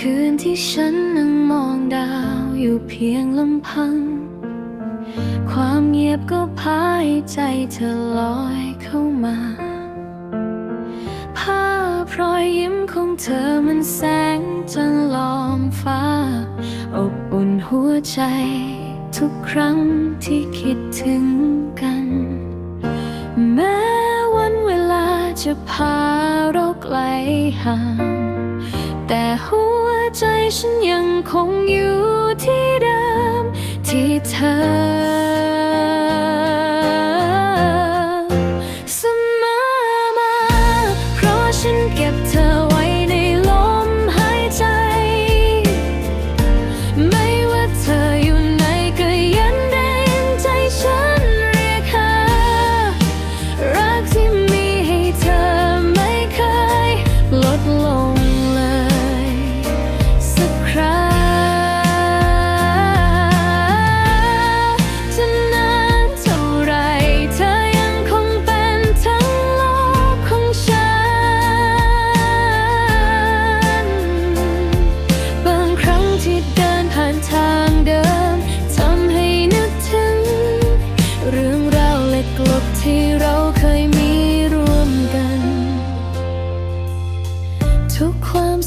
คืนที่ฉันนั่งมองดาวอยู่เพียงลำพัง ความเงียบก็พาให้ใจเธอลอยเข้ามา ภาพรอยยิ้มของเธอมันแสงจนล้อมฟ้า อบอุ่นหัวใจ ทุกครั้งที่คิดถึงกัน แม้วันเวลาจะพาเราไกลห่าง แต่หัวใจฉันยังคงอยู่ที่เดิมที่เธอ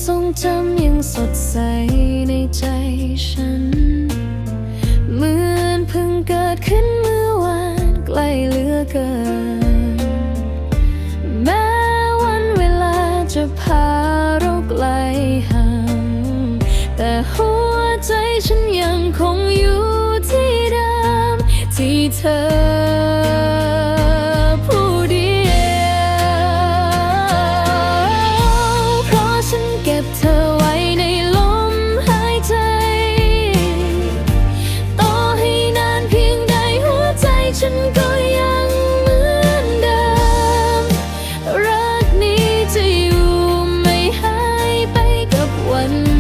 ทรงจำยังสดใสในใจฉัน เหมือนเพิ่งเกิดขึ้นเมื่อวานใกล้เหลือเกิน แม้วันเวลาจะพาเราไกลห่าง แต่หัวใจฉันยังคงอยู่ที่เดิมที่เธอ one